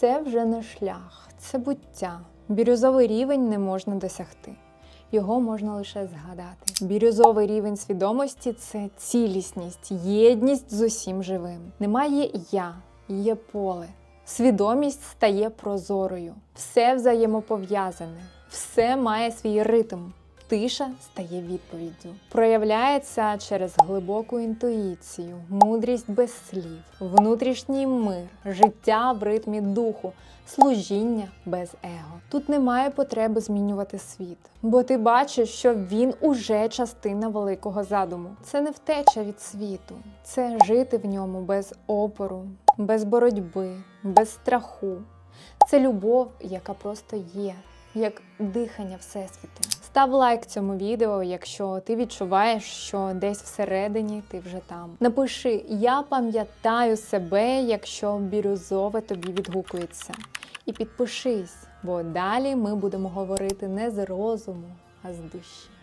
Це вже не шлях, це буття. Бірюзовий рівень не можна досягти. Його можна лише згадати. Бірюзовий рівень свідомості це цілісність, єдність з усім живим. Немає я, є поле. Свідомість стає прозорою. Все взаємопов'язане, все має свій ритм. Тиша стає відповіддю. Проявляється через глибоку інтуїцію, мудрість без слів, внутрішній мир, життя в ритмі духу, служіння без его. Тут немає потреби змінювати світ, бо ти бачиш, що він уже частина великого задуму. Це не втеча від світу, це жити в ньому без опору, без боротьби, без страху. Це любов, яка просто є, як дихання Всесвіту. Став лайк цьому відео, якщо ти відчуваєш, що десь всередині ти вже там. Напиши Я пам'ятаю себе, якщо бірюзове тобі відгукується. І підпишись, бо далі ми будемо говорити не з розуму, а з душі.